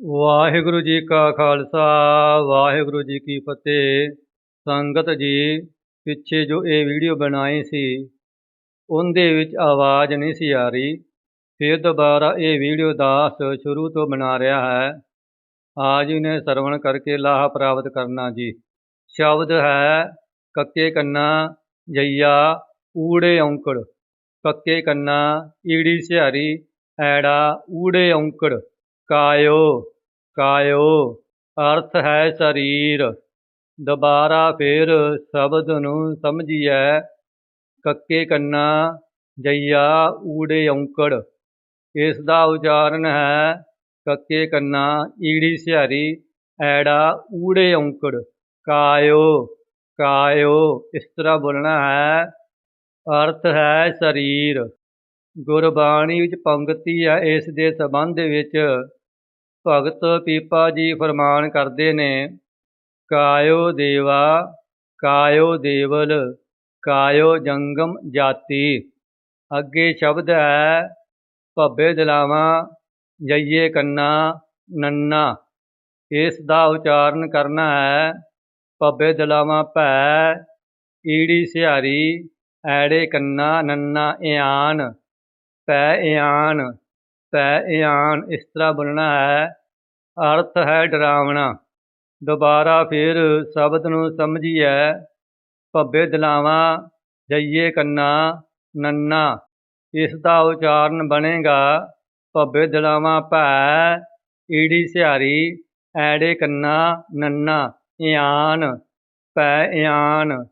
ਵਾਹਿਗੁਰੂ ਜੀ ਕਾ ਖਾਲਸਾ, ਵਾਹਿਗੁਰੂ ਜੀ ਕੀ ਫਤਿਹ। ਸੰਗਤ ਜੀ, ਪਿੱਛੇ ਜੋ ਇਹ ਵੀਡੀਓ ਬਣਾਈ ਸੀ, ਉਹਦੇ ਵਿੱਚ ਆਵਾਜ਼ ਨਹੀਂ ਸੀ ਆ ਰਹੀ। ਫਿਰ ਦੁਬਾਰਾ ਇਹ ਵੀਡੀਓ ਦਾਸ ਸ਼ੁਰੂ ਤੋਂ ਬਣਾ ਰਿਹਾ ਹੈ। ਆਜ ਇਹਨੇ ਸਰਵਣ ਕਰਕੇ ਲਾਹ ਪ੍ਰਾਪਤ ਕਰਨਾ ਜੀ। ਸ਼ਬਦ ਹੈ, ਕੱਕੇ ਕੰਨਾ ਜਈਆ, ਊੜੇ ਔਂਕੜ। ਕੱਕੇ ਕੰਨਾ, ਈੜੀ ਸਿਹਾਰੀ, ਐੜਾ, ਊੜੇ ਔਂਕੜ। ਕਾਇਓ ਕਾਇਓ, ਅਰਥ ਹੈ ਸਰੀਰ। ਦੁਬਾਰਾ ਫਿਰ ਸ਼ਬਦ ਨੂੰ ਸਮਝੀਐ, ਕੱਕੇ ਕੰਨਾ, ਜਈਆ ਊੜੇ ਔਂਕੜ। ਇਸ ਦਾ ਉਚਾਰਨ ਹੈ, ਕੱਕੇ ਕੰਨਾ, ਈੜੀ ਸਿਹਾਰੀ, ਐੜਾ ਊੜੇ ਔਂਕੜ। ਕਾਇਓ ਕਾਇਓ, ਇਸ ਤਰ੍ਹਾਂ ਬੋਲਣਾ ਹੈ, ਅਰਥ ਹੈ ਸਰੀਰ। ਗੁਰਬਾਣੀ ਵਿੱਚ ਪੰਕਤੀ ਹੈ, ਇਸ ਦੇ ਸੰਬੰਧ ਵਿੱਚ ਭਗਤ ਪੀਪਾ ਜੀ ਫਰਮਾਨ ਕਰਦੇ ਨੇ, ਕਾਇਓ ਦੇਵਾ, ਕਾਇਓ ਦੇਵਲ, ਕਾਇਓ ਜੰਗਮ ਜਾਤੀ। ਅੱਗੇ ਸ਼ਬਦ ਹੈ, ਭੱਬੇ ਦਿਲਾਵਾ ਜਈਏ ਕੰਨਾ, ਨੰਨਾ। ਇਸ ਦਾ ਉਚਾਰਨ ਕਰਨਾ ਹੈ, ਭੱਬੇ ਦਿਲਾਵਾ ਭੈ, ਈੜੀ ਸਿਹਾਰੀ, ਐੜੇ ਕੰਨਾ, ਨੰਨਾ ਇਆਨ, ਪੈ ਇਆਨ। ਪੈ ਇਆਨ ਇਸ ਤਰ੍ਹਾਂ ਬੋਲਣਾ ਹੈ, ਅਰਥ ਹੈ ਡਰਾਵਣਾ। ਦੁਬਾਰਾ ਫਿਰ ਸ਼ਬਦ ਨੂੰ ਸਮਝੀਏ ਭੱਬੇ ਦਿਲਾਵਾ, ਜਈਏ ਕੰਨਾ, ਨੰਨਾ। ਇਸ ਦਾ ਉਚਾਰਨ ਬਣੇਗਾ, ਭੱਬੇ ਦਿਲਾਵਾ ਭੈ, ਈੜੀ ਸਿਹਾਰੀ, ਐੜੇ ਕੰਨਾ, ਨੰਨਾ। ਇਆਨ, ਪੈ ਇਆਨ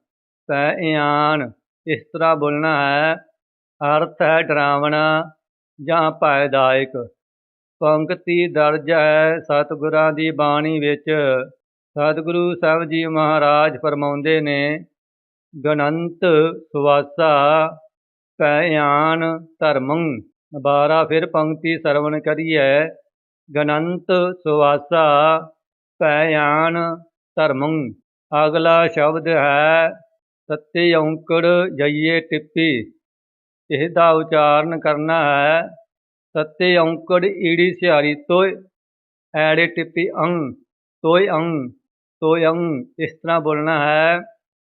ਪੈ ਇਆਨ। ਇਸ ਤਰ੍ਹਾਂ ਬੋਲਣਾ ਹੈ, ਅਰਥ ਹੈ ਡਰਾਵਣਾ। ਜਾਂ ਭੈਦਾਇਕ ਪੰਕਤੀ ਦਰਜ ਹੈ ਸਤਿਗੁਰਾਂ ਦੀ ਬਾਣੀ ਵਿੱਚ। ਸਤਿਗੁਰੂ ਸਾਹਿਬ ਜੀ ਮਹਾਰਾਜ ਫਰਮਾਉਂਦੇ ਨੇ ਗਨੰਤ ਸੁਵਾਸਾ ਭੈਆਨ ਧਰਮੰ ਦੁਬਾਰਾ ਫਿਰ ਪੰਕਤੀ ਸਰਵਣ ਕਰੀਏ ਗਨੰਤ ਸੁਵਾਸਾ ਭੈਆਨ ਧਰਮੰ, ਅਗਲਾ ਸ਼ਬਦ ਹੈ, ਸੱਤੇ ਔਂਕੜ ਜਈਏ ਟਿੱਪੀ। ਇਸ ਦਾ ਉਚਾਰਨ ਕਰਨਾ ਹੈ। ਸੱਤੇ ਔਂਕੜ ਈੜੀ ਸਿਹਾਰੀ ਤੋਏ, ਐੜੇ ਟਿੱਪੀ ਅੰਗ ਤੋਏ ਅੰਗ ਤੋਏ ਅੰਗ, ਇਸ ਤਰ੍ਹਾਂ ਬੋਲਣਾ ਹੈ।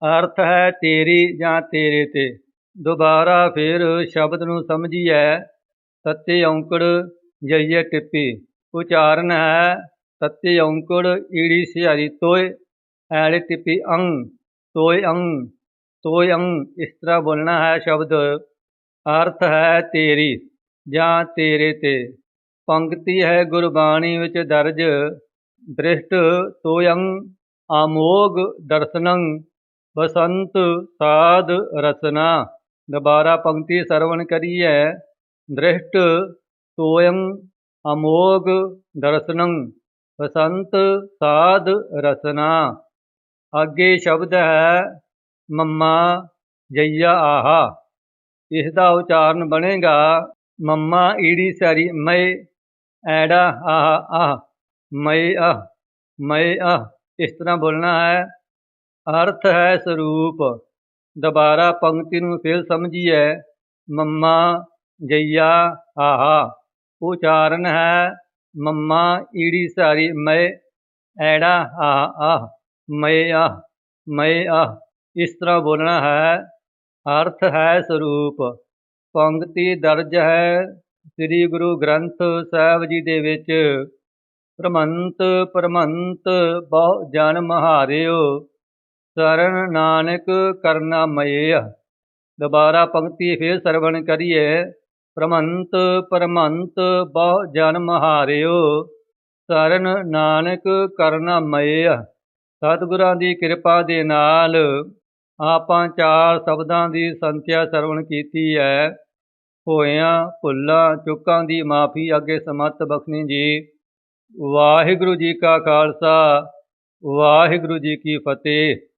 ਅਰਥ ਹੈ ਤੇਰੀ ਜਾਂ ਤੇਰੇ ਤੇ। ਦੁਬਾਰਾ ਫਿਰ ਸ਼ਬਦ ਨੂੰ ਸਮਝੀਏ ਸੱਤੇ ਔਂਕੜ ਜਈਏ ਟਿੱਪੀ। ਉਚਾਰਨ ਹੈ ਸੱਤੇ ਔਂਕੜ ਈੜੀ ਸਿਹਾਰੀ ਤੋਏ, ਐੜੇ ਟਿੱਪੀ ਅੰਗ ਤੋਏ ਅੰਗ ਤੋਏ ਅੰਗ, ਇਸ ਤਰ੍ਹਾਂ ਬੋਲਣਾ ਹੈ ਸ਼ਬਦ। ਅਰਥ ਹੈ ਤੇਰੀ, ਜਾਂ ਤੇਰੇ ਤੇ। ਪੰਕਤੀ ਹੈ ਗੁਰਬਾਣੀ ਵਿੱਚ ਦਰਜ ਦ੍ਰਿਸ਼ਟ ਤੋਯੰ ਆਮੋਗ ਦਰਸ਼ਨੰ ਬਸੰਤ ਸਾਧ ਰਸਨਾ। ਦੁਬਾਰਾ ਪੰਕਤੀ ਸਰਵਣ ਕਰੀਏ ਦ੍ਰਿਸ਼ਟ ਤੋਯੰ ਅਮੋਗ ਦਰਸ਼ਨੰ ਬਸੰਤ ਸਾਧ ਰਸਨਾ। ਅੱਗੇ ਸ਼ਬਦ ਹੈ, ਮੰਮਾ ਜਈਆ ਆਹਾ। ਇਸ ਦਾ ਉਚਾਰਨ ਬਣੇਗਾ, ਮੰਮਾ ਈੜੀ ਸਾਰੀ ਮਏ ਐੜਾ ਆਹ ਆਹ ਮਏ ਆਹ ਮਏ ਆਹ, ਇਸ ਤਰ੍ਹਾਂ ਬੋਲਣਾ ਹੈ। ਅਰਥ ਹੈ ਸਰੂਪ। ਦੁਬਾਰਾ ਪੰਕਤੀ ਨੂੰ ਫਿਰ ਸਮਝੀਏ। ਮੰਮਾ ਜਈਆ ਆਹਾ, ਉਚਾਰਨ ਹੈ, ਮੰਮਾ ਈੜੀ ਸਾਰੀ ਮਏ ਐੜਾ ਆਹ ਆਹ ਮਏ ਆਹ ਮਏ ਆਹ, ਇਸ ਤਰ੍ਹਾਂ ਬੋਲਣਾ ਹੈ। ਅਰਥ ਹੈ ਸਰੂਪ। ਪੰਕਤੀ ਦਰਜ ਹੈ ਸ੍ਰੀ ਗੁਰੂ ਗ੍ਰੰਥ ਸਾਹਿਬ ਜੀ ਦੇ ਵਿੱਚ। ਪ੍ਰਮੰਤ ਪ੍ਰਮੰਤ ਬਹੁ ਜਨ ਮਹਾਰਿਓ, ਸਰਨ ਨਾਨਕ ਕਰਨਾ ਮਏ ਦੁਬਾਰਾ ਪੰਕਤੀ ਫੇਰ ਸਰਵਣ ਕਰੀਏ। ਪ੍ਰਮੰਤ ਪ੍ਰਮੰਤ ਬਹੁ ਜਨ ਮਹਾਰਿਓ, ਸਰਨ ਨਾਨਕ ਕਰਨਾ ਮਏ ਸਤਿਗੁਰਾਂ ਦੀ ਕਿਰਪਾ ਦੇ ਨਾਲ ਆਪਾਂ ਚਾਰ ਸ਼ਬਦਾਂ ਦੀ ਸੰਥਿਆ ਸਰਵਣ ਕੀਤੀ ਹੈ। ਹੋਇਆਂ, ਭੁੱਲਾਂ, ਚੁੱਕਾਂ ਦੀ ਮਾਫੀ ਅੱਗੇ ਸਮਤ ਬਖਨੀ ਜੀ। ਵਾਹਿਗੁਰੂ ਜੀ ਕਾ ਖਾਲਸਾ, ਵਾਹਿਗੁਰੂ ਜੀ ਕੀ ਫਤਿਹ।